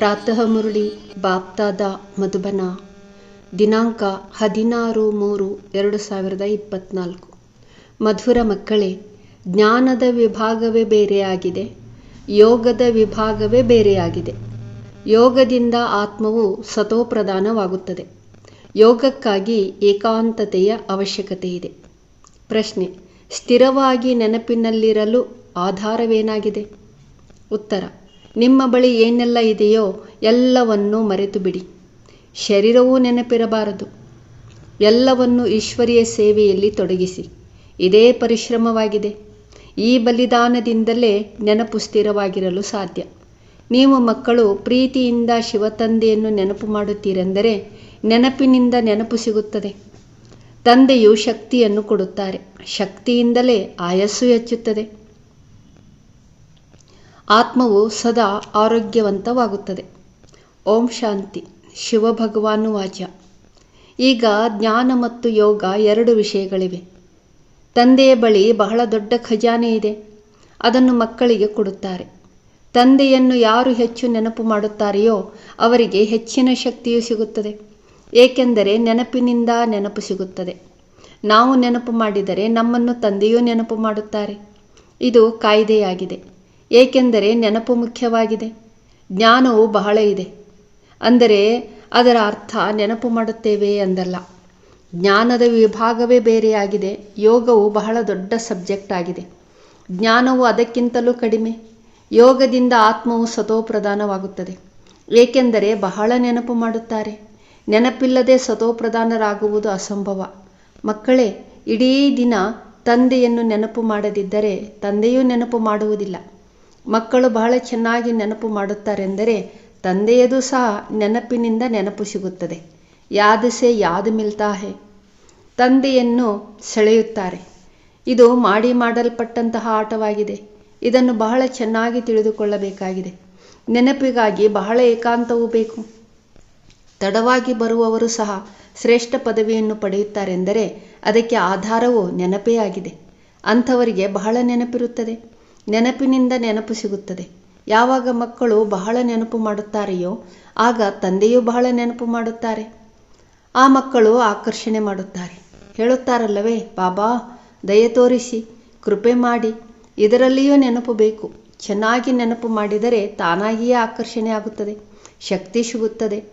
ಪ್ರಾತಃ ಮುರಳಿ, ಬಾಪ್ತಾದ ಮಧುಬನ, ದಿನಾಂಕ ಹದಿನಾರು ಮೂರು ಎರಡು ಸಾವಿರದ ಇಪ್ಪತ್ನಾಲ್ಕು. ಮಧುರ ಮಕ್ಕಳೇ, ಜ್ಞಾನದ ವಿಭಾಗವೇ ಬೇರೆಯಾಗಿದೆ, ಯೋಗದ ವಿಭಾಗವೇ ಬೇರೆಯಾಗಿದೆ. ಯೋಗದಿಂದ ಆತ್ಮವು ಸತೋಪ್ರಧಾನವಾಗುತ್ತದೆ. ಯೋಗಕ್ಕಾಗಿ ಏಕಾಂತತೆಯ ಅವಶ್ಯಕತೆ ಇದೆ ಪ್ರಶ್ನೆ, ಸ್ಥಿರವಾಗಿ ನೆನಪಿನಲ್ಲಿರಲು ಆಧಾರವೇನಾಗಿದೆ? ಉತ್ತರ ನಿಮ್ಮ ಬಳಿ ಏನೆಲ್ಲ ಇದೆಯೋ ಎಲ್ಲವನ್ನೂ ಮರೆತು ಬಿಡಿ ಶರೀರವೂ ನೆನಪಿರಬಾರದು. ಎಲ್ಲವನ್ನು ಈಶ್ವರಿಯ ಸೇವೆಯಲ್ಲಿ ತೊಡಗಿಸಿ. ಇದೇ ಪರಿಶ್ರಮವಾಗಿದೆ. ಈ ಬಲಿದಾನದಿಂದಲೇ ನೆನಪು ಸ್ಥಿರವಾಗಿರಲು ಸಾಧ್ಯ. ನೀವು ಮಕ್ಕಳು ಪ್ರೀತಿಯಿಂದ ಶಿವತಂದೆಯನ್ನು ನೆನಪು ಮಾಡುತ್ತೀರೆಂದರೆ ನೆನಪಿನಿಂದ ನೆನಪು ಸಿಗುತ್ತದೆ. ತಂದೆಯು ಶಕ್ತಿಯನ್ನು ಕೊಡುತ್ತಾರೆ. ಶಕ್ತಿಯಿಂದಲೇ ಆಯಸ್ಸು ಹೆಚ್ಚುತ್ತದೆ. ಆತ್ಮವು ಸದಾ ಆರೋಗ್ಯವಂತವಾಗುತ್ತದೆ. ಓಂ ಶಾಂತಿ. ಶಿವಭಗವಾನು ವಾಚ ಈಗ ಜ್ಞಾನ ಮತ್ತು ಯೋಗ ಎರಡು ವಿಷಯಗಳಿವೆ. ತಂದೆಯ ಬಳಿ ಬಹಳ ದೊಡ್ಡ ಖಜಾನೆ ಇದೆ. ಅದನ್ನು ಮಕ್ಕಳಿಗೆ ಕೊಡುತ್ತಾರೆ. ತಂದೆಯನ್ನು ಯಾರು ಹೆಚ್ಚು ನೆನಪು ಮಾಡುತ್ತಾರೆಯೋ ಅವರಿಗೆ ಹೆಚ್ಚಿನ ಶಕ್ತಿಯು ಸಿಗುತ್ತದೆ. ಏಕೆಂದರೆ ನೆನಪಿನಿಂದ ನೆನಪು ಸಿಗುತ್ತದೆ. ನಾವು ನೆನಪು ಮಾಡಿದರೆ ನಮ್ಮನ್ನು ತಂದೆಯೂ ನೆನಪು ಮಾಡುತ್ತಾರೆ. ಇದು ಕಾಯ್ದೆಯಾಗಿದೆ. ಏಕೆಂದರೆ ನೆನಪು ಮುಖ್ಯವಾಗಿದೆ, ಜ್ಞಾನವು ಬಹಳ ಇದೆ. ಅಂದರೆ ಅದರ ಅರ್ಥ ನೆನಪು ಮಾಡುತ್ತೇವೆ ಎಂದಲ್ಲ ಜ್ಞಾನದ ವಿಭಾಗವೇ ಬೇರೆಯಾಗಿದೆ, ಯೋಗವು ಬಹಳ ದೊಡ್ಡ ಸಬ್ಜೆಕ್ಟ್ ಆಗಿದೆ. ಜ್ಞಾನವು ಅದಕ್ಕಿಂತಲೂ ಕಡಿಮೆ, ಯೋಗದಿಂದ ಆತ್ಮವು ಸತೋಪ್ರಧಾನವಾಗುತ್ತದೆ. ಏಕೆಂದರೆ ಬಹಳ ನೆನಪು ಮಾಡುತ್ತಾರೆ, ನೆನಪಿಲ್ಲದೆ ಸತೋಪ್ರಧಾನರಾಗುವುದು ಅಸಂಭವ. ಮಕ್ಕಳೇ, ಇಡೀ ದಿನ ತಂದೆಯನ್ನು ನೆನಪು ಮಾಡದಿದ್ದರೆ ತಂದೆಯೂ ನೆನಪು ಮಾಡುವುದಿಲ್ಲ. ಮಕ್ಕಳು ಬಹಳ ಚೆನ್ನಾಗಿ ನೆನಪು ಮಾಡುತ್ತಾರೆಂದರೆ ತಂದೆಯದು ಸಹ ನೆನಪಿನಿಂದ ನೆನಪು ಸಿಗುತ್ತದೆ. ಯಾದಸೆ ಯಾದ ಮಿಲ್ತಾ ಹೇ? ತಂದೆಯನ್ನು ಸೆಳೆಯುತ್ತಾರೆ. ಇದು ಮಾಡಿ ಮಾಡಲ್ಪಟ್ಟಂತಹ ಆಟವಾಗಿದೆ. ಇದನ್ನು ಬಹಳ ಚೆನ್ನಾಗಿ ತಿಳಿದುಕೊಳ್ಳಬೇಕಾಗಿದೆ. ನೆನಪಿಗಾಗಿ ಬಹಳ ಏಕಾಂತವೂ ಬೇಕು. ತಡವಾಗಿ ಬರುವವರು ಸಹ ಶ್ರೇಷ್ಠ ಪದವಿಯನ್ನು ಪಡೆಯುತ್ತಾರೆಂದರೆ ಅದಕ್ಕೆ ಆಧಾರವು ನೆನಪೇ ಆಗಿದೆ. ಅಂಥವರಿಗೆ ಬಹಳ ನೆನಪಿರುತ್ತದೆ. ನೆನಪಿನಿಂದ ನೆನಪು ಸಿಗುತ್ತದೆ. ಯಾವಾಗ ಮಕ್ಕಳು ಬಹಳ ನೆನಪು ಮಾಡುತ್ತಾರೆಯೋ, ಆಗ ತಂದೆಯೂ ಬಹಳ ನೆನಪು ಮಾಡುತ್ತಾರೆ. ಆ ಮಕ್ಕಳು ಆಕರ್ಷಣೆ ಮಾಡುತ್ತಾರೆ. ಹೇಳುತ್ತಾರಲ್ಲವೇ, ಬಾಬಾ, ದಯ ತೋರಿಸಿ, ಕೃಪೆ ಮಾಡಿ, ಇದರಲ್ಲಿಯೂ ನೆನಪು ಬೇಕು. ಚೆನ್ನಾಗಿ ನೆನಪು ಮಾಡಿದರೆ ತಾನಾಗಿಯೇ ಆಕರ್ಷಣೆ ಆಗುತ್ತದೆ, ಶಕ್ತಿ ಸಿಗುತ್ತದೆ.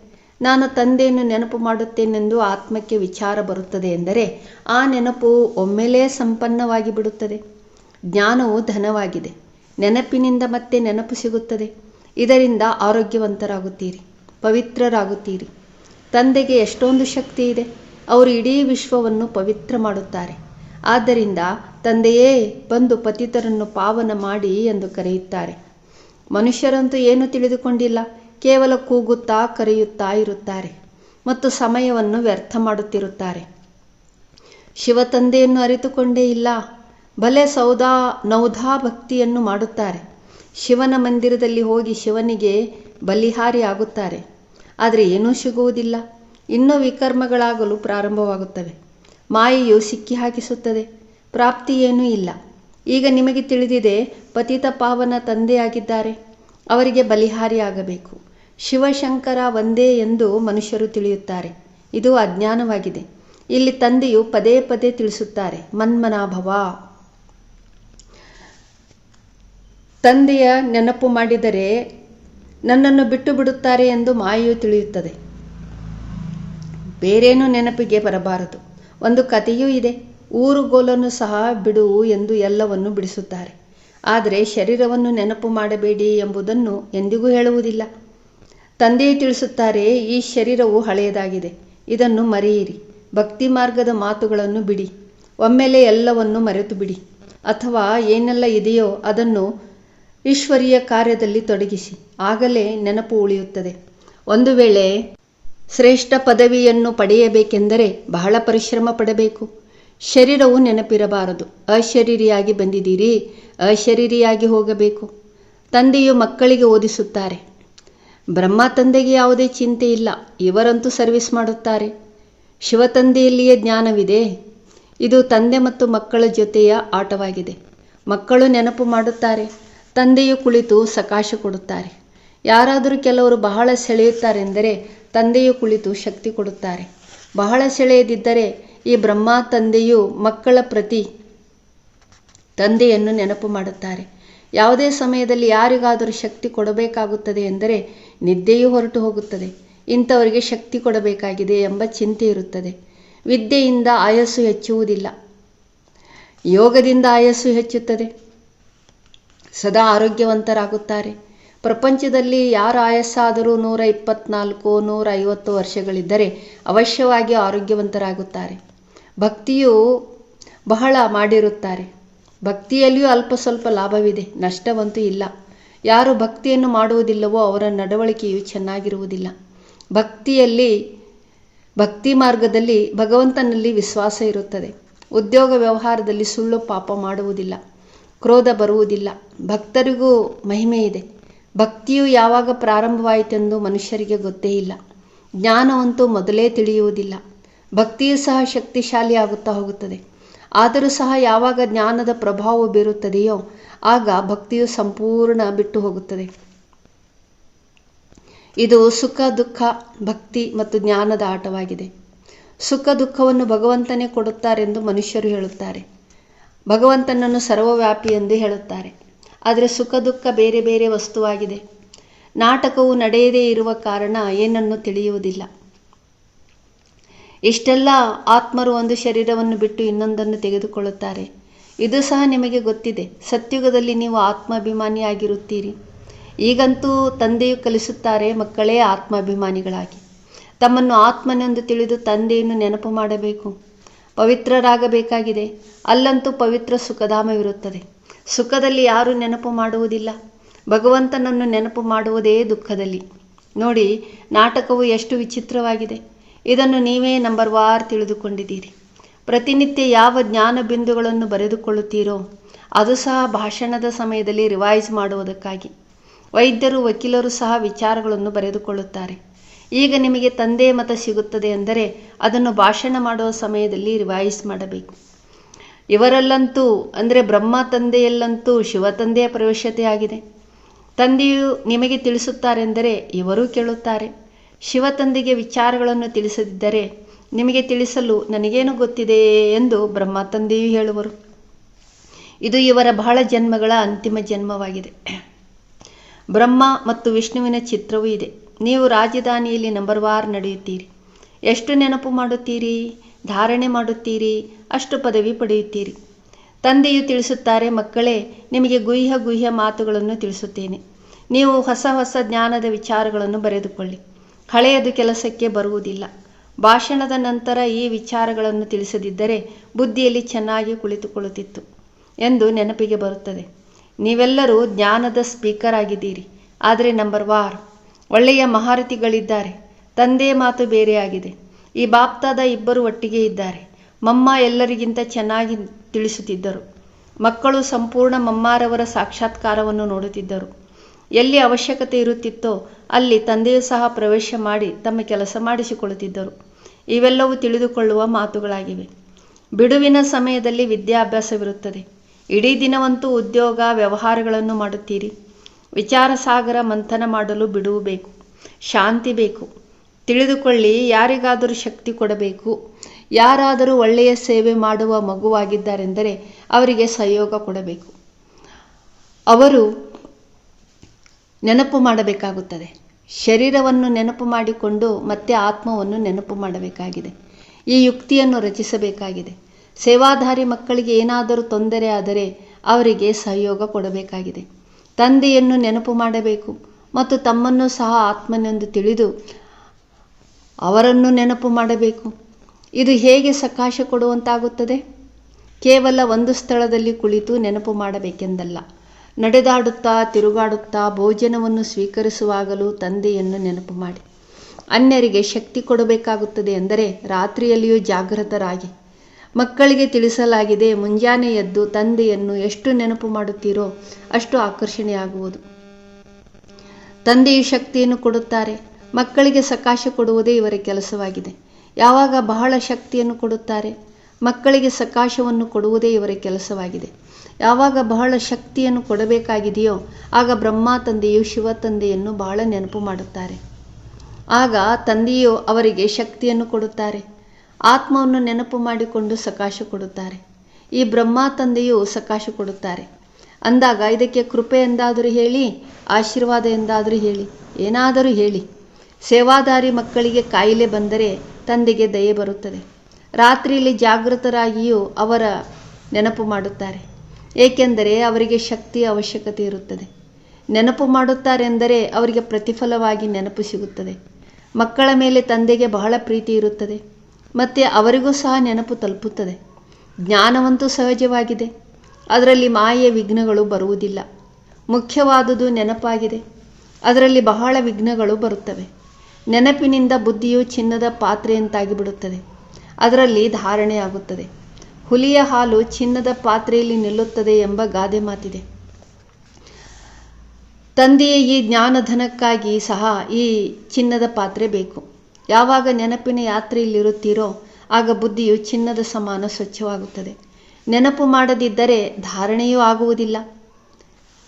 ನಾನು ತಂದೆಯನ್ನು ನೆನಪು ಮಾಡುತ್ತೇನೆಂದು ಆತ್ಮಕ್ಕೆ ವಿಚಾರ ಬರುತ್ತದೆ ಎಂದರೆ, ಆ ನೆನಪು ಒಮ್ಮೆಲೇ ಸಂಪನ್ನವಾಗಿ ಬಿಡುತ್ತದೆ. ಜ್ಞಾನವು ಧನವಾಗಿದೆ. ನೆನಪಿನಿಂದ ಮತ್ತೆ ನೆನಪು ಸಿಗುತ್ತದೆ. ಇದರಿಂದ ಆರೋಗ್ಯವಂತರಾಗುತ್ತೀರಿ, ಪವಿತ್ರರಾಗುತ್ತೀರಿ. ತಂದೆಗೆ ಎಷ್ಟೊಂದು ಶಕ್ತಿ ಇದೆ. ಅವರು ಇಡೀ ವಿಶ್ವವನ್ನು ಪವಿತ್ರ ಮಾಡುತ್ತಾರೆ. ಆದ್ದರಿಂದ ತಂದೆಯೇ ಬಂದು ಪತಿತರನ್ನು ಪಾವನ ಮಾಡಿ ಎಂದು ಕರೆಯುತ್ತಾರೆ. ಮನುಷ್ಯರಂತೂ ಏನು ತಿಳಿದುಕೊಂಡಿಲ್ಲ. ಕೇವಲ ಕೂಗುತ್ತಾ ಕರೆಯುತ್ತಾ ಇರುತ್ತಾರೆ ಮತ್ತು ಸಮಯವನ್ನು ವ್ಯರ್ಥ ಮಾಡುತ್ತಿರುತ್ತಾರೆ. ಶಿವ ತಂದೆಯನ್ನು ಅರಿತುಕೊಂಡೇ ಇಲ್ಲ. ಭಲೆ ಸೌದಾ ನೌಧಾ ಭಕ್ತಿಯನ್ನು ಮಾಡುತ್ತಾರೆ. ಶಿವನ ಮಂದಿರದಲ್ಲಿ ಹೋಗಿ ಶಿವನಿಗೆ ಬಲಿಹಾರಿ ಆಗುತ್ತಾರೆ. ಆದರೆ ಏನೂ ಸಿಗುವುದಿಲ್ಲ. ಇನ್ನೂ ವಿಕರ್ಮಗಳಾಗಲು ಪ್ರಾರಂಭವಾಗುತ್ತವೆ. ಮಾಯೆಯು ಸಿಕ್ಕಿ ಹಾಕಿಸುತ್ತದೆ. ಪ್ರಾಪ್ತಿ ಏನೂ ಇಲ್ಲ. ಈಗ ನಿಮಗೆ ತಿಳಿದಿದೆ, ಪತಿತ ಪಾವನ ತಂದೆಯಾಗಿದ್ದಾರೆ. ಅವರಿಗೆ ಬಲಿಹಾರಿ ಆಗಬೇಕು. ಶಿವಶಂಕರ ಒಂದೇ ಎಂದು ಮನುಷ್ಯರು ತಿಳಿಯುತ್ತಾರೆ. ಇದು ಅಜ್ಞಾನವಾಗಿದೆ. ಇಲ್ಲಿ ತಂದೆಯು ಪದೇ ಪದೇ ತಿಳಿಸುತ್ತಾರೆ, ಮನ್ಮನಾಭವ. ತಂದೆಯ ನೆನಪು ಮಾಡಿದರೆ ನನ್ನನ್ನು ಬಿಟ್ಟು ಬಿಡುತ್ತಾರೆ ಎಂದು ಮಾಯೆಯು ತಿಳಿಯುತ್ತದೆ. ಬೇರೇನೂ ನೆನಪಿಗೆ ಬರಬಾರದು. ಒಂದು ಕಥೆಯೂ ಇದೆ. ಊರುಗೋಲನ್ನು ಸಹ ಬಿಡು ಎಂದು ಎಲ್ಲವನ್ನು ಬಿಡಿಸುತ್ತಾರೆ. ಆದರೆ ಶರೀರವನ್ನು ನೆನಪು ಮಾಡಬೇಡಿ ಎಂಬುದನ್ನು ಎಂದಿಗೂ ಹೇಳುವುದಿಲ್ಲ. ತಂದೆಯು ತಿಳಿಸುತ್ತಾರೆ, ಈ ಶರೀರವು ಹಳೆಯದಾಗಿದೆ. ಇದನ್ನು ಮರೆಯಿರಿ. ಭಕ್ತಿ ಮಾರ್ಗದ ಮಾತುಗಳನ್ನು ಬಿಡಿ. ಒಮ್ಮೆಲೆ ಎಲ್ಲವನ್ನು ಮರೆತು ಬಿಡಿ ಅಥವಾ ಏನೆಲ್ಲ ಇದೆಯೋ ಅದನ್ನು ಈಶ್ವರೀಯ ಕಾರ್ಯದಲ್ಲಿ ತೊಡಗಿಸಿ, ಆಗಲೇ ನೆನಪು ಉಳಿಯುತ್ತದೆ. ಒಂದು ವೇಳೆ ಶ್ರೇಷ್ಠ ಪದವಿಯನ್ನು ಪಡೆಯಬೇಕೆಂದರೆ ಬಹಳ ಪರಿಶ್ರಮ ಪಡಬೇಕು. ಶರೀರವು ನೆನಪಿರಬಾರದು. ಅಶರೀರಿಯಾಗಿ ಬಂದಿದ್ದೀರಿ, ಅಶರೀರಿಯಾಗಿ ಹೋಗಬೇಕು. ತಂದೆಯು ಮಕ್ಕಳಿಗೆ ಓದಿಸುತ್ತಾರೆ. ಬ್ರಹ್ಮ ತಂದೆಗೆ ಯಾವುದೇ ಚಿಂತೆ ಇಲ್ಲ, ಇವರಂತೂ ಸರ್ವಿಸ್ ಮಾಡುತ್ತಾರೆ. ಶಿವತಂದೆಯಲ್ಲಿಯೇ ಜ್ಞಾನವಿದೆ. ಇದು ತಂದೆ ಮತ್ತು ಮಕ್ಕಳ ಜೊತೆಯ ಆಟವಾಗಿದೆ. ಮಕ್ಕಳು ನೆನಪು ಮಾಡುತ್ತಾರೆ. ತಂದೆಯು ಕುಳಿತು ಸಕಾಶ ಕೊಡುತ್ತಾರೆ. ಯಾರಾದರೂ ಕೆಲವರು ಬಹಳ ಸೆಳೆಯುತ್ತಾರೆಂದರೆ ತಂದೆಯು ಕುಳಿತು ಶಕ್ತಿ ಕೊಡುತ್ತಾರೆ. ಬಹಳ ಸೆಳೆಯದಿದ್ದರೆ ಈ ಬ್ರಹ್ಮ ತಂದೆಯು ಮಕ್ಕಳ ಪ್ರತಿ ತಂದೆಯನ್ನು ನೆನಪು ಮಾಡುತ್ತಾರೆ. ಯಾವುದೇ ಸಮಯದಲ್ಲಿ ಯಾರಿಗಾದರೂ ಶಕ್ತಿ ಕೊಡಬೇಕಾಗುತ್ತದೆ ಎಂದರೆ ನಿದ್ದೆಯೂ ಹೊರಟು ಹೋಗುತ್ತದೆ. ಇಂಥವರಿಗೆ ಶಕ್ತಿ ಕೊಡಬೇಕಾಗಿದೆ ಎಂಬ ಚಿಂತೆ ಇರುತ್ತದೆ. ವಿದ್ಯೆಯಿಂದ ಆಯಸ್ಸು ಹೆಚ್ಚುವುದಿಲ್ಲ. ಯೋಗದಿಂದ ಆಯಸ್ಸು ಹೆಚ್ಚುತ್ತದೆ. ಸದಾ ಆರೋಗ್ಯವಂತರಾಗುತ್ತಾರೆ. ಪ್ರಪಂಚದಲ್ಲಿ ಯಾರ ಆಯಸ್ಸಾದರೂ ನೂರ ಇಪ್ಪತ್ನಾಲ್ಕು, ನೂರ ಐವತ್ತು ವರ್ಷಗಳಿದ್ದರೆ ಅವಶ್ಯವಾಗಿ ಆರೋಗ್ಯವಂತರಾಗುತ್ತಾರೆ. ಭಕ್ತಿಯು ಬಹಳ ಮಾಡಿರುತ್ತಾರೆ. ಭಕ್ತಿಯಲ್ಲಿಯೂ ಅಲ್ಪ ಸ್ವಲ್ಪ ಲಾಭವಿದೆ, ನಷ್ಟವಂತೂ ಇಲ್ಲ. ಯಾರು ಭಕ್ತಿಯನ್ನು ಮಾಡುವುದಿಲ್ಲವೋ ಅವರ ನಡವಳಿಕೆಯು ಚೆನ್ನಾಗಿರುವುದಿಲ್ಲ. ಭಕ್ತಿಯಲ್ಲಿ, ಭಕ್ತಿ ಮಾರ್ಗದಲ್ಲಿ ಭಗವಂತನಲ್ಲಿ ವಿಶ್ವಾಸ ಇರುತ್ತದೆ. ಉದ್ಯೋಗ ವ್ಯವಹಾರದಲ್ಲಿ ಸುಳ್ಳು ಪಾಪ ಮಾಡುವುದಿಲ್ಲ. ಕ್ರೋಧ ಬರುವುದಿಲ್ಲ. ಭಕ್ತರಿಗೂ ಮಹಿಮೆ ಇದೆ. ಭಕ್ತಿಯು ಯಾವಾಗ ಪ್ರಾರಂಭವಾಯಿತೆಂದು ಮನುಷ್ಯರಿಗೆ ಗೊತ್ತೇ ಇಲ್ಲ. ಜ್ಞಾನವಂತೂ ಮೊದಲೇ ತಿಳಿಯುವುದಿಲ್ಲ. ಭಕ್ತಿಯು ಸಹ ಶಕ್ತಿಶಾಲಿ ಆಗುತ್ತಾ ಹೋಗುತ್ತದೆ. ಆದರೂ ಸಹ ಯಾವಾಗ ಜ್ಞಾನದ ಪ್ರಭಾವ ಬೀರುತ್ತದೆಯೋ ಆಗ ಭಕ್ತಿಯು ಸಂಪೂರ್ಣ ಬಿಟ್ಟು ಹೋಗುತ್ತದೆ. ಇದು ಸುಖ, ದುಃಖ, ಭಕ್ತಿ ಮತ್ತು ಜ್ಞಾನದ ಆಟವಾಗಿದೆ. ಸುಖ, ದುಃಖವನ್ನು ಭಗವಂತನೇ ಕೊಡುತ್ತಾರೆಂದು ಮನುಷ್ಯರು ಹೇಳುತ್ತಾರೆ. ಭಗವಂತನನ್ನು ಸರ್ವವ್ಯಾಪಿ ಎಂದು ಹೇಳುತ್ತಾರೆ. ಆದರೆ ಸುಖ ದುಃಖ ಬೇರೆ ಬೇರೆ ವಸ್ತುವಾಗಿದೆ. ನಾಟಕವು ನಡೆಯದೇ ಇರುವ ಕಾರಣ ಏನನ್ನು ತಿಳಿಯುವುದಿಲ್ಲ. ಇಷ್ಟೆಲ್ಲ ಆತ್ಮರು ಒಂದು ಶರೀರವನ್ನು ಬಿಟ್ಟು ಇನ್ನೊಂದನ್ನು ತೆಗೆದುಕೊಳ್ಳುತ್ತಾರೆ. ಇದು ಸಹ ನಿಮಗೆ ಗೊತ್ತಿದೆ. ಸತ್ಯುಗದಲ್ಲಿ ನೀವು ಆತ್ಮಾಭಿಮಾನಿಯಾಗಿರುತ್ತೀರಿ ಈಗಂತೂ ತಂದೆಯು ಕಲಿಸುತ್ತಾರೆ ಮಕ್ಕಳೇ ಆತ್ಮಾಭಿಮಾನಿಗಳಾಗಿ. ತಮ್ಮನ್ನು ಆತ್ಮನೆಂದು ತಿಳಿದು ತಂದೆಯನ್ನು ನೆನಪು ಮಾಡಬೇಕು. ಪವಿತ್ರರಾಗಬೇಕಾಗಿದೆ. ಅಲ್ಲಂತೂ ಪವಿತ್ರ ಸುಖಧಾಮವಿರುತ್ತದೆ. ಸುಖದಲ್ಲಿ ಯಾರೂ ನೆನಪು ಮಾಡುವುದಿಲ್ಲ. ಭಗವಂತನನ್ನು ನೆನಪು ಮಾಡುವುದೇ ದುಃಖದಲ್ಲಿ. ನೋಡಿ, ನಾಟಕವು ಎಷ್ಟು ವಿಚಿತ್ರವಾಗಿದೆ. ಇದನ್ನು ನೀವೇ ನಂಬರ್ ವಾರ್ ತಿಳಿದುಕೊಂಡಿದ್ದೀರಿ. ಪ್ರತಿನಿತ್ಯ ಯಾವ ಜ್ಞಾನ ಬಿಂದುಗಳನ್ನು ಬರೆದುಕೊಳ್ಳುತ್ತೀರೋ, ಅದು ಸಹ ಭಾಷಣದ ಸಮಯದಲ್ಲಿ ರಿವೈಸ್ ಮಾಡುವುದಕ್ಕಾಗಿ. ವೈದ್ಯರು, ವಕೀಲರು ಸಹ ವಿಚಾರಗಳನ್ನು ಬರೆದುಕೊಳ್ಳುತ್ತಾರೆ. ಈಗ ನಿಮಗೆ ತಂದೆ ಮತ ಸಿಗುತ್ತದೆ ಎಂದರೆ ಅದನ್ನು ಭಾಷಣ ಮಾಡುವ ಸಮಯದಲ್ಲಿ ರಿವೈಸ್ ಮಾಡಬೇಕು. ಇವರಲ್ಲಂತೂ, ಅಂದರೆ ಬ್ರಹ್ಮ ತಂದೆಯಲ್ಲಂತೂ ಶಿವ ತಂದೆಯ ಪ್ರವೇಶತೆ ಆಗಿದೆ. ತಂದೆಯು ನಿಮಗೆ ತಿಳಿಸುತ್ತಾರೆಂದರೆ ಇವರೂ ಕೇಳುತ್ತಾರೆ. ಶಿವ ತಂದೆಗೆ ವಿಚಾರಗಳನ್ನು ತಿಳಿಸದಿದ್ದರೆ ನಿಮಗೆ ತಿಳಿಸಲು ನನಗೇನು ಗೊತ್ತಿದೆ ಎಂದು ಬ್ರಹ್ಮ ತಂದೆಯು ಹೇಳುವರು. ಇದು ಇವರ ಬಹಳ ಜನ್ಮಗಳ ಅಂತಿಮ ಜನ್ಮವಾಗಿದೆ. ಬ್ರಹ್ಮ ಮತ್ತು ವಿಷ್ಣುವಿನ ಚಿತ್ರವೂ ಇದೆ. ನೀವು ರಾಜಧಾನಿಯಲ್ಲಿ ನಂಬರ್ ವಾರ್ ನಡೆಯುತ್ತೀರಿ. ಎಷ್ಟು ನೆನಪು ಮಾಡುತ್ತೀರಿ? ಧಾರಣೆ ಮಾಡುತ್ತೀರಿ? ಅಷ್ಟು ಪದವಿ ಪಡೆಯುತ್ತೀರಿ. ತಂದೆಯು ತಿಳಿಸುತ್ತಾರೆ, ಮಕ್ಕಳೇ, ನಿಮಗೆ ಗುಹ್ಯ ಗುಹ್ಯ ಮಾತುಗಳನ್ನು ತಿಳಿಸುತ್ತೇನೆ. ನೀವು ಹೊಸ ಹೊಸ ಜ್ಞಾನದ ವಿಚಾರಗಳನ್ನು ಬರೆದುಕೊಳ್ಳಿ. ಹಳೆಯದು ಕೆಲಸಕ್ಕೆ ಬರುವುದಿಲ್ಲ. ಭಾಷಣದ ನಂತರ ಈ ವಿಚಾರಗಳನ್ನು ತಿಳಿಸದಿದ್ದರೆ ಬುದ್ಧಿಯಲ್ಲಿ ಚೆನ್ನಾಗಿ ಕುಳಿತುಕೊಳ್ಳುತ್ತಿತ್ತು ಎಂದು ನೆನಪಿಗೆ ಬರುತ್ತದೆ. ನೀವೆಲ್ಲರೂ ಜ್ಞಾನದ ಸ್ಪೀಕರ್ ಆಗಿದ್ದೀರಿ. ಆದರೆ ನಂಬರ್ ವಾರ್ ಒಳ್ಳೆಯ ಮಹಾರಥಿಗಳಿದ್ದಾರೆ. ತಂದೆ ಮಾತು ಬೇರೆಯಾಗಿದೆ. ಈ ಬಾಪ್ತಾದ ಇಬ್ಬರು ಒಟ್ಟಿಗೆ ಇದ್ದಾರೆ. ಮಮ್ಮ ಎಲ್ಲರಿಗಿಂತ ಚೆನ್ನಾಗಿ ತಿಳಿಸುತ್ತಿದ್ದರು. ಮಕ್ಕಳು ಸಂಪೂರ್ಣ ಮಮ್ಮಾರವರ ಸಾಕ್ಷಾತ್ಕಾರವನ್ನು ನೋಡುತ್ತಿದ್ದರು. ಎಲ್ಲಿ ಅವಶ್ಯಕತೆ ಇರುತ್ತಿತ್ತೋ ಅಲ್ಲಿ ತಂದೆಯೂ ಸಹ ಪ್ರವೇಶ ಮಾಡಿ ತಮ್ಮ ಕೆಲಸ ಮಾಡಿಸಿಕೊಳ್ಳುತ್ತಿದ್ದರು. ಇವೆಲ್ಲವೂ ತಿಳಿದುಕೊಳ್ಳುವ ಮಾತುಗಳಾಗಿವೆ. ಬಿಡುವಿನ ಸಮಯದಲ್ಲಿ ವಿದ್ಯಾಭ್ಯಾಸವಿರುತ್ತದೆ. ಇಡೀ ದಿನವಂತೂ ಉದ್ಯೋಗ, ವ್ಯವಹಾರಗಳನ್ನು ಮಾಡುತ್ತೀರಿ. ವಿಚಾರ ಸಾಗರ ಮಂಥನ ಮಾಡಲು ಬಿಡುವು ಬೇಕು ಶಾಂತಿ ಬೇಕು. ತಿಳಿದುಕೊಳ್ಳಿ ಯಾರಿಗಾದರೂ ಶಕ್ತಿ ಕೊಡಬೇಕು. ಯಾರಾದರೂ ಒಳ್ಳೆಯ ಸೇವೆ ಮಾಡುವ ಮಗುವಾಗಿದ್ದಾರೆಂದರೆ ಅವರಿಗೆ ಸಹಯೋಗ ಕೊಡಬೇಕು. ಅವರು ನೆನಪು ಮಾಡಬೇಕಾಗುತ್ತದೆ. ಶರೀರವನ್ನು ನೆನಪು ಮಾಡಿಕೊಂಡು ಮತ್ತೆ ಆತ್ಮವನ್ನು ನೆನಪು ಮಾಡಬೇಕಾಗಿದೆ. ಈ ಯುಕ್ತಿಯನ್ನು ರಚಿಸಬೇಕಾಗಿದೆ. ಸೇವಾಧಾರಿ ಮಕ್ಕಳಿಗೆ ಏನಾದರೂ ತೊಂದರೆ ಆದರೆ ಅವರಿಗೆ ಸಹಯೋಗ ಕೊಡಬೇಕಾಗಿದೆ. ತಂದೆಯನ್ನು ನೆನಪು ಮಾಡಬೇಕು ಮತ್ತು ತಮ್ಮನ್ನು ಸಹ ಆತ್ಮನೆಂದು ತಿಳಿದು ಅವರನ್ನು ನೆನಪು ಮಾಡಬೇಕು. ಇದು ಹೇಗೆ ಸಕಾಶ ಕೊಡುವಂತಾಗುತ್ತದೆ? ಕೇವಲ ಒಂದು ಸ್ಥಳದಲ್ಲಿ ಕುಳಿತು ನೆನಪು ಮಾಡಬೇಕೆಂದಲ್ಲ. ನಡೆದಾಡುತ್ತಾ, ತಿರುಗಾಡುತ್ತಾ, ಭೋಜನವನ್ನು ಸ್ವೀಕರಿಸುವಾಗಲೂ ತಂದೆಯನ್ನು ನೆನಪು ಮಾಡಿ. ಅನ್ಯರಿಗೆ ಶಕ್ತಿ ಕೊಡಬೇಕಾಗುತ್ತದೆ ಎಂದರೆ ರಾತ್ರಿಯಲ್ಲಿಯೂ ಜಾಗೃತರಾಗಿ ಮಕ್ಕಳಿಗೆ ತಿಳಿಸಲಾಗಿದೆ ಮುಂಜಾನೆ ಎದ್ದು ತಂದೆಯನ್ನು ಎಷ್ಟು ನೆನಪು ಮಾಡುತ್ತೀರೋ ಅಷ್ಟು ಆಕರ್ಷಣೆಯಾಗುವುದು. ತಂದೆಯು ಶಕ್ತಿಯನ್ನು ಕೊಡುತ್ತಾರೆ, ಮಕ್ಕಳಿಗೆ ಸಕಾಶ ಕೊಡುವುದೇ ಇವರ ಕೆಲಸವಾಗಿದೆ. ಯಾವಾಗ ಬಹಳ ಶಕ್ತಿಯನ್ನು ಕೊಡುತ್ತಾರೆ, ಮಕ್ಕಳಿಗೆ ಸಕಾಶವನ್ನು ಕೊಡುವುದೇ ಇವರ ಕೆಲಸವಾಗಿದೆ. ಯಾವಾಗ ಬಹಳ ಶಕ್ತಿಯನ್ನು ಕೊಡಬೇಕಾಗಿದೆಯೋ ಆಗ ಬ್ರಹ್ಮ ತಂದೆಯು ಶಿವ ತಂದೆಯನ್ನು ಬಹಳ ನೆನಪು ಮಾಡುತ್ತಾರೆ. ಆಗ ತಂದೆಯು ಅವರಿಗೆ ಶಕ್ತಿಯನ್ನು ಕೊಡುತ್ತಾರೆ. ಆತ್ಮವನ್ನು ನೆನಪು ಮಾಡಿಕೊಂಡು ಸಕಾಶ ಕೊಡುತ್ತಾರೆ. ಈ ಬ್ರಹ್ಮ ತಂದೆಯು ಸಕಾಶ ಕೊಡುತ್ತಾರೆ. ಅಂದಾಗ ಇದಕ್ಕೆ ಕೃಪೆ ಎಂದಾದರೂ ಹೇಳಿ, ಆಶೀರ್ವಾದ ಎಂದಾದರೂ ಹೇಳಿ, ಏನಾದರೂ ಹೇಳಿ. ಸೇವಾದಾರಿ ಮಕ್ಕಳಿಗೆ ಕಾಯಿಲೆ ಬಂದರೆ ತಂದೆಗೆ ದಯೆ ಬರುತ್ತದೆ. ರಾತ್ರಿಯಲ್ಲಿ ಜಾಗೃತರಾಗಿಯೂ ಅವರ ನೆನಪು ಮಾಡುತ್ತಾರೆ. ಏಕೆಂದರೆ ಅವರಿಗೆ ಶಕ್ತಿಯ ಅವಶ್ಯಕತೆ ಇರುತ್ತದೆ. ನೆನಪು ಮಾಡುತ್ತಾರೆಂದರೆ ಅವರಿಗೆ ಪ್ರತಿಫಲವಾಗಿ ನೆನಪು ಸಿಗುತ್ತದೆ. ಮಕ್ಕಳ ಮೇಲೆ ತಂದೆಗೆ ಬಹಳ ಪ್ರೀತಿ ಇರುತ್ತದೆ. ಮತ್ತು ಅವರಿಗೂ ಸಹ ನೆನಪು ತಲುಪುತ್ತದೆ. ಜ್ಞಾನವಂತೂ ಸಹಜವಾಗಿದೆ. ಅದರಲ್ಲಿ ಮಾಯೆ ವಿಘ್ನಗಳು ಬರುವುದಿಲ್ಲ. ಮುಖ್ಯವಾದುದು ನೆನಪಾಗಿದೆ. ಅದರಲ್ಲಿ ಬಹಳ ವಿಘ್ನಗಳು ಬರುತ್ತವೆ. ನೆನಪಿನಿಂದ ಬುದ್ಧಿಯು ಚಿನ್ನದ ಪಾತ್ರೆಯಂತಾಗಿ ಬಿಡುತ್ತದೆ ಅದರಲ್ಲಿ ಧಾರಣೆಯಾಗುತ್ತದೆ ಹುಲಿಯ ಹಾಲು ಚಿನ್ನದ ಪಾತ್ರೆಯಲ್ಲಿ ನಿಲ್ಲುತ್ತದೆ ಎಂಬ ಗಾದೆ ಮಾತಿದೆ. ತಂದೆಯ ಈ ಜ್ಞಾನಧನಕ್ಕಾಗಿ ಸಹ ಈ ಚಿನ್ನದ ಪಾತ್ರೆ ಬೇಕು. ಯಾವಾಗ ನೆನಪಿನ ಯಾತ್ರೆಯಲ್ಲಿರುತ್ತೀರೋ, ಆಗ ಬುದ್ಧಿಯು ಚಿನ್ನದ ಸಮಾನ ಸ್ವಚ್ಛವಾಗುತ್ತದೆ. ನೆನಪು ಮಾಡದಿದ್ದರೆ ಧಾರಣೆಯೂ ಆಗುವುದಿಲ್ಲ.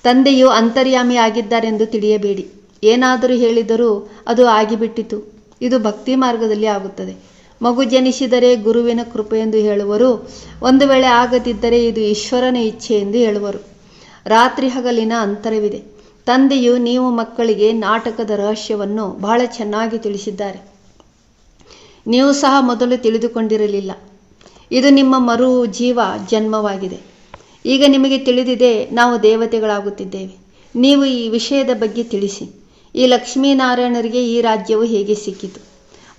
ತಂದೆಯು ಅಂತರ್ಯಾಮಿ ಆಗಿದ್ದಾರೆಂದು ತಿಳಿಯಬೇಡಿ. ಏನಾದರೂ ಹೇಳಿದರೂ ಅದು ಆಗಿಬಿಟ್ಟಿತು. ಇದು ಭಕ್ತಿ ಮಾರ್ಗದಲ್ಲಿ ಆಗುತ್ತದೆ. ಮಗು ಜನಿಸಿದರೆ ಗುರುವಿನ ಕೃಪೆ ಎಂದು ಹೇಳುವರು. ಒಂದು ವೇಳೆ ಆಗದಿದ್ದರೆ ಇದು ಈಶ್ವರನ ಇಚ್ಛೆ ಎಂದು ಹೇಳುವರು. ರಾತ್ರಿ ಹಗಲಿನ ಅಂತರವಿದೆ. ತಂದೆಯು ನೀವು ಮಕ್ಕಳಿಗೆ ನಾಟಕದ ರಹಸ್ಯವನ್ನು ಬಹಳ ಚೆನ್ನಾಗಿ ತಿಳಿಸಿದ್ದಾರೆ. ನೀವು ಸಹ ಮೊದಲು ತಿಳಿದುಕೊಂಡಿರಲಿಲ್ಲ. ಇದು ನಿಮ್ಮ ಮರು ಜೀವ ಜನ್ಮವಾಗಿದೆ. ಈಗ ನಿಮಗೆ ತಿಳಿದಿದೆ ನಾವು ದೇವತೆಗಳಾಗುತ್ತಿದ್ದೇವೆ. ನೀವು ಈ ವಿಷಯದ ಬಗ್ಗೆ ತಿಳಿಸಿ. ಈ ಲಕ್ಷ್ಮೀನಾರಾಯಣರಿಗೆ ಈ ರಾಜ್ಯವು ಹೇಗೆ ಸಿಕ್ಕಿತು?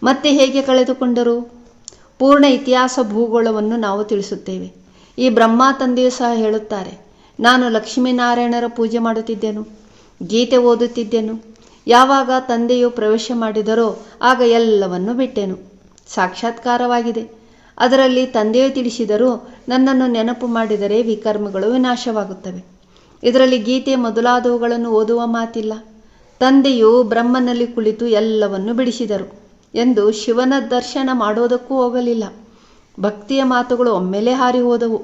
ಮತ್ತೆ ಹೇಗೆ ಕಳೆದುಕೊಂಡರು? ಪೂರ್ಣ ಇತಿಹಾಸ ಭೂಗೋಳವನ್ನು ನಾವು ತಿಳಿಸುತ್ತೇವೆ. ಈ ಬ್ರಹ್ಮ ತಂದೆಯು ಸಹ ಹೇಳುತ್ತಾರೆ, ನಾನು ಲಕ್ಷ್ಮೀನಾರಾಯಣರ ಪೂಜೆ ಮಾಡುತ್ತಿದ್ದೆನು, ಗೀತೆ ಓದುತ್ತಿದ್ದೆನು, ಯಾವಾಗ ತಂದೆಯು ಪ್ರವೇಶ ಮಾಡಿದರೋ ಆಗ ಎಲ್ಲವನ್ನು ಬಿಟ್ಟೆನು. ಸಾಕ್ಷಾತ್ಕಾರವಾಗಿದೆ. ಅದರಲ್ಲಿ ತಂದೆಯು ತಿಳಿಸಿದರೂ ನನ್ನನ್ನು ನೆನಪು ಮಾಡಿದರೆ ವಿಕರ್ಮಗಳು ವಿನಾಶವಾಗುತ್ತವೆ. ಇದರಲ್ಲಿ ಗೀತೆ ಮೊದಲಾದವುಗಳನ್ನು ಓದುವ ಮಾತಿಲ್ಲ. ತಂದೆಯು ಬ್ರಹ್ಮನಲ್ಲಿ ಕುಳಿತು ಎಲ್ಲವನ್ನು ಬಿಡಿಸಿದರು ಎಂದು ಶಿವನ ದರ್ಶನ ಮಾಡೋದಕ್ಕೂ ಹೋಗಲಿಲ್ಲ. ಭಕ್ತಿಯ ಮಾತುಗಳು ಒಮ್ಮೆಲೇ ಹಾರಿ ಹೋದವು.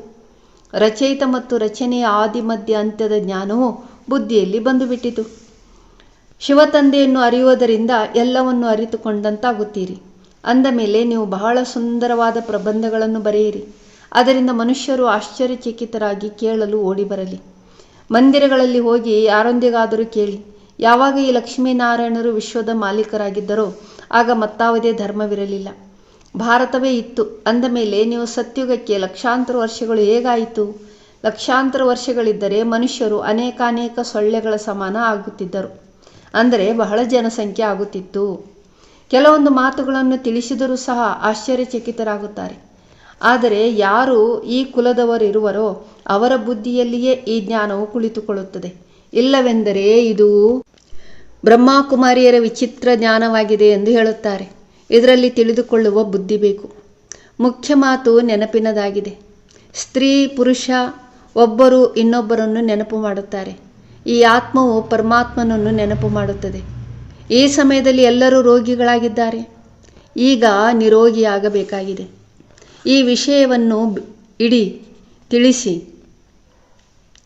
ರಚಯಿತ ಮತ್ತು ರಚನೆಯ ಆದಿ ಮಧ್ಯ ಅಂತ್ಯದ ಜ್ಞಾನವು ಬುದ್ಧಿಯಲ್ಲಿ ಬಂದುಬಿಟ್ಟಿತು. ಶಿವ ತಂದೆಯನ್ನು ಅರಿಯುವುದರಿಂದ ಎಲ್ಲವನ್ನು ಅರಿತುಕೊಂಡಂತಾಗುತ್ತೀರಿ. ಅಂದ ಮೇಲೆ ನೀವು ಬಹಳ ಸುಂದರವಾದ ಪ್ರಬಂಧಗಳನ್ನು ಬರೆಯಿರಿ. ಅದರಿಂದ ಮನುಷ್ಯರು ಆಶ್ಚರ್ಯಚಕಿತರಾಗಿ ಕೇಳಲು ಓಡಿ ಬರಲಿ ಮಂದಿರಗಳಲ್ಲಿ ಹೋಗಿ ಯಾರೊಂದಿಗಾದರೂ ಕೇಳಿ, ಯಾವಾಗ ಈ ಲಕ್ಷ್ಮೀನಾರಾಯಣರು ವಿಶ್ವದ ಮಾಲೀಕರಾಗಿದ್ದರೋ ಆಗ ಮತ್ತಾವುದೇ ಧರ್ಮವಿರಲಿಲ್ಲ. ಭಾರತವೇ ಇತ್ತು, ಅಂದ ಮೇಲೆ ನೀವು ಸತ್ಯುಗಕ್ಕೆ ಲಕ್ಷಾಂತರ ವರ್ಷಗಳು ಹೇಗಾಯಿತು? ಲಕ್ಷಾಂತರ ವರ್ಷಗಳಿದ್ದರೆ ಮನುಷ್ಯರು ಅನೇಕಾನೇಕ ಸೊಳ್ಳೆಗಳ ಸಮಾನ ಆಗುತ್ತಿದ್ದರು. ಅಂದರೆ ಬಹಳ ಜನಸಂಖ್ಯೆ ಆಗುತ್ತಿತ್ತು. ಕೆಲವೊಂದು ಮಾತುಗಳನ್ನು ತಿಳಿಸಿದರೂ ಸಹ ಆಶ್ಚರ್ಯಚಕಿತರಾಗುತ್ತಾರೆ. ಆದರೆ ಯಾರು ಈ ಕುಲದವರಿರುವರೋ ಅವರ ಬುದ್ಧಿಯಲ್ಲಿಯೇ ಈ ಜ್ಞಾನವು ಕುಳಿತುಕೊಳ್ಳುತ್ತದೆ. ಇಲ್ಲವೆಂದರೆ ಇದು ಬ್ರಹ್ಮಕುಮಾರಿಯರ ವಿಚಿತ್ರ ಜ್ಞಾನವಾಗಿದೆ ಎಂದು ಹೇಳುತ್ತಾರೆ. ಇದರಲ್ಲಿ ತಿಳಿದುಕೊಳ್ಳುವ ಬುದ್ಧಿ ಬೇಕು. ಮುಖ್ಯ ಮಾತು ನೆನಪಿನದಾಗಿದೆ. ಸ್ತ್ರೀ, ಪುರುಷ, ಒಬ್ಬರು ಇನ್ನೊಬ್ಬರನ್ನು ನೆನಪು ಮಾಡುತ್ತಾರೆ. ಈ ಆತ್ಮವು ಪರಮಾತ್ಮನನ್ನು ನೆನಪು ಮಾಡುತ್ತದೆ. ಈ ಸಮಯದಲ್ಲಿ ಎಲ್ಲರೂ ರೋಗಿಗಳಾಗಿದ್ದಾರೆ. ಈಗ ನಿರೋಗಿಯಾಗಬೇಕಾಗಿದೆ. ಈ ವಿಷಯವನ್ನು ಇಡಿ, ತಿಳಿಸಿ.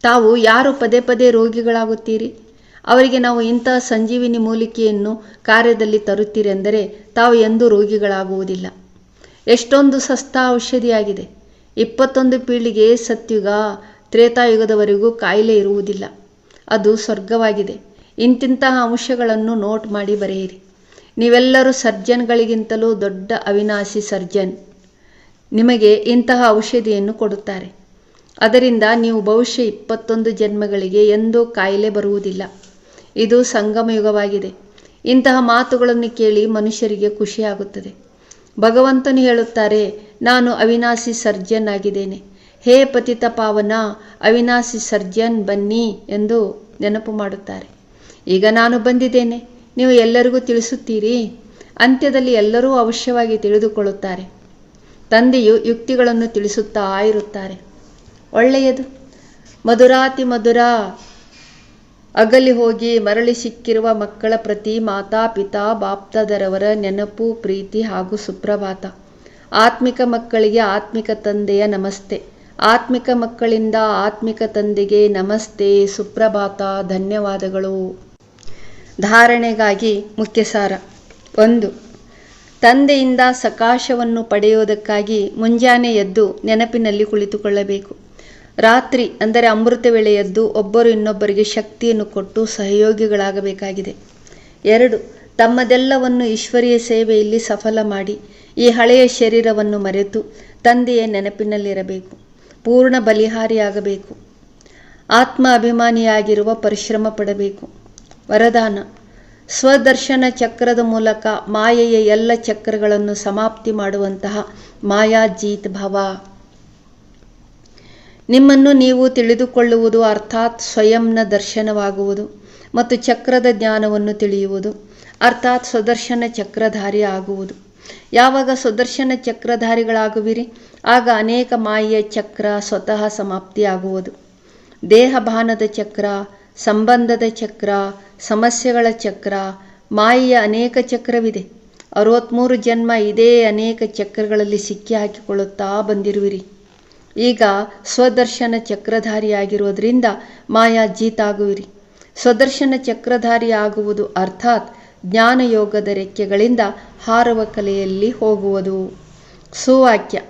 ತಾವು ಯಾರು ಪದೇ ಪದೇ ರೋಗಿಗಳಾಗುತ್ತೀರಿ? ಅವರಿಗೆ ನಾವು ಇಂತಹ ಸಂಜೀವಿನಿ ಮೂಲಿಕೆಯನ್ನು ಕಾರ್ಯದಲ್ಲಿ ತರುತ್ತೀರೆಂದರೆ ತಾವು ಎಂದೂ ರೋಗಿಗಳಾಗುವುದಿಲ್ಲ. ಎಷ್ಟೊಂದು ಸಸ್ತಾ ಔಷಧಿಯಾಗಿದೆ ಇಪ್ಪತ್ತೊಂದು ಪೀಳಿಗೆ ಸತ್ಯುಗ, ತ್ರೇತಾಯುಗದವರೆಗೂ ಕಾಯಿಲೆ ಇರುವುದಿಲ್ಲ. ಅದು ಸ್ವರ್ಗವಾಗಿದೆ. ಇಂತಿಂತಹ ಅಂಶಗಳನ್ನು ನೋಟ್ ಮಾಡಿ ಬರೆಯಿರಿ. ನೀವೆಲ್ಲರೂ ಸರ್ಜನ್ಗಳಿಗಿಂತಲೂ ದೊಡ್ಡ ಅವಿನಾಶಿ ಸರ್ಜನ್. ನಿಮಗೆ ಇಂತಹ ಔಷಧಿಯನ್ನು ಕೊಡುತ್ತಾರೆ. ಅದರಿಂದ ನೀವು ಬಹುಶಃ ಇಪ್ಪತ್ತೊಂದು ಜನ್ಮಗಳಿಗೆ ಎಂದೂ ಕಾಯಿಲೆ ಬರುವುದಿಲ್ಲ. ಇದು ಸಂಗಮಯುಗವಾಗಿದೆ. ಇಂತಹ ಮಾತುಗಳನ್ನು ಕೇಳಿ ಮನುಷ್ಯರಿಗೆ ಖುಷಿಯಾಗುತ್ತದೆ. ಭಗವಂತನು ಹೇಳುತ್ತಾರೆ, ನಾನು ಅವಿನಾಶಿ ಸರ್ಜನ್ ಆಗಿದ್ದೇನೆ. ಹೇ ಪತಿತ ಪಾವನ, ಅವಿನಾಶಿ ಸರ್ಜನ್ ಬನ್ನಿ ಎಂದು ನೆನಪು ಮಾಡುತ್ತಾರೆ. ಈಗ ನಾನು ಬಂದಿದ್ದೇನೆ. ನೀವು ಎಲ್ಲರಿಗೂ ತಿಳಿಸುತ್ತೀರಿ. ಅಂತ್ಯದಲ್ಲಿ ಎಲ್ಲರೂ ಅವಶ್ಯವಾಗಿ ತಿಳಿದುಕೊಳ್ಳುತ್ತಾರೆ. ತಂದೆಯು ಯುಕ್ತಿಗಳನ್ನು ತಿಳಿಸುತ್ತಾ ಇರುತ್ತಾರೆ. ಒಳ್ಳೆಯದು. ಮಧುರಾತಿ ಮಧುರ. ಅಗಲಿ ಹೋಗಿ ಮರಳಿ ಸಿಕ್ಕಿರುವ ಮಕ್ಕಳ ಪ್ರತಿ ಮಾತಾ, ಪಿತಾ, ಬಾಪ್ತದರವರ ನೆನಪು, ಪ್ರೀತಿ ಹಾಗೂ ಸುಪ್ರಭಾತ. ಆತ್ಮಿಕ ಮಕ್ಕಳಿಗೆ ಆತ್ಮಿಕ ತಂದೆಯ ನಮಸ್ತೆ. ಆತ್ಮಿಕ ಮಕ್ಕಳಿಂದ ಆತ್ಮಿಕ ತಂದೆಗೆ ನಮಸ್ತೆ, ಸುಪ್ರಭಾತ, ಧನ್ಯವಾದಗಳು. ಧಾರಣೆಗಾಗಿ ಮುಖ್ಯಸಾರ. ಒಂದು, ತಂದೆಯಿಂದ ಸಕಾಶವನ್ನು ಪಡೆಯುವುದಕ್ಕಾಗಿ ಮುಂಜಾನೆ ಎದ್ದು ನೆನಪಿನಲ್ಲಿ ಕುಳಿತುಕೊಳ್ಳಬೇಕು. ರಾತ್ರಿ, ಅಂದರೆ ಅಮೃತ ವೇಳೆ ಎದ್ದು ಒಬ್ಬರು ಇನ್ನೊಬ್ಬರಿಗೆ ಶಕ್ತಿಯನ್ನು ಕೊಟ್ಟು ಸಹಯೋಗಿಗಳಾಗಬೇಕಾಗಿದೆ. ಎರಡು, ತಮ್ಮದೆಲ್ಲವನ್ನು ಈಶ್ವರಿಯ ಸೇವೆಯಲ್ಲಿ ಸಫಲ ಮಾಡಿ ಈ ಹಳೆಯ ಶರೀರವನ್ನು ಮರೆತು ತಂದೆಯ ನೆನಪಿನಲ್ಲಿರಬೇಕು. ಪೂರ್ಣ ಬಲಿಹಾರಿಯಾಗಬೇಕು. ಆತ್ಮ ಅಭಿಮಾನಿಯಾಗಿರುವ ಪರಿಶ್ರಮ ಪಡಬೇಕು. ವರದಾನ. ಸ್ವದರ್ಶನ ಚಕ್ರದ ಮೂಲಕ ಮಾಯೆಯ ಎಲ್ಲ ಚಕ್ರಗಳನ್ನು ಸಮಾಪ್ತಿ ಮಾಡುವಂತಹ ಮಾಯಾಜೀತ್ ಭವ. ನಿಮ್ಮನ್ನು ನೀವು ತಿಳಿದುಕೊಳ್ಳುವುದು ಅರ್ಥಾತ್ ಸ್ವಯಂನ ದರ್ಶನವಾಗುವುದು ಮತ್ತು ಚಕ್ರದ ಜ್ಞಾನವನ್ನು ತಿಳಿಯುವುದು. ಅರ್ಥಾತ್ ಸ್ವದರ್ಶನ ಚಕ್ರಧಾರಿ ಆಗುವುದು. ಯಾವಾಗ ಸ್ವದರ್ಶನ ಚಕ್ರಧಾರಿಗಳಾಗುವಿರಿ, ಆಗ ಅನೇಕ ಮಾಯೆಯ ಚಕ್ರ ಸ್ವತಃ ಸಮಾಪ್ತಿಯಾಗುವುದು. ದೇಹಭಾನದ ಚಕ್ರ ಸಂಬಂಧದ ಚಕ್ರ, ಸಮಸ್ಯೆಗಳ ಚಕ್ರ, ಮಾಯಿಯ ಅನೇಕ ಚಕ್ರವಿದೆ. ಅರವತ್ತ್ಮೂರು ಜನ್ಮ ಇದೇ ಅನೇಕ ಚಕ್ರಗಳಲ್ಲಿ ಸಿಕ್ಕಿ ಹಾಕಿಕೊಳ್ಳುತ್ತಾ ಬಂದಿರುವಿರಿ. ಈಗ ಸ್ವದರ್ಶನ ಚಕ್ರಧಾರಿಯಾಗಿರುವುದರಿಂದ ಮಾಯಾ ಜೀತಾಗುವಿರಿ. ಸ್ವದರ್ಶನ ಚಕ್ರಧಾರಿ ಆಗುವುದು ಅರ್ಥಾತ್ ಜ್ಞಾನಯೋಗದ ರೆಕ್ಕೆಗಳಿಂದ ಹಾರುವ ಕಲೆಯಲ್ಲಿ ಹೋಗುವುದು. ಸುವಾಕ್ಯ.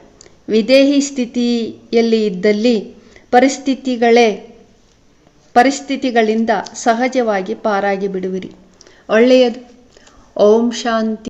ವಿದೇಹಿ ಸ್ಥಿತಿಯಲ್ಲಿ ಇದ್ದಲ್ಲಿ ಪರಿಸ್ಥಿತಿಗಳೇ ಪರಿಸ್ಥಿತಿಗಳಿಂದ ಸಹಜವಾಗಿ ಪಾರಾಗಿ ಬಿಡುವಿರಿ ಒಳ್ಳೆಯದು. ಓಂ ಶಾಂತಿ.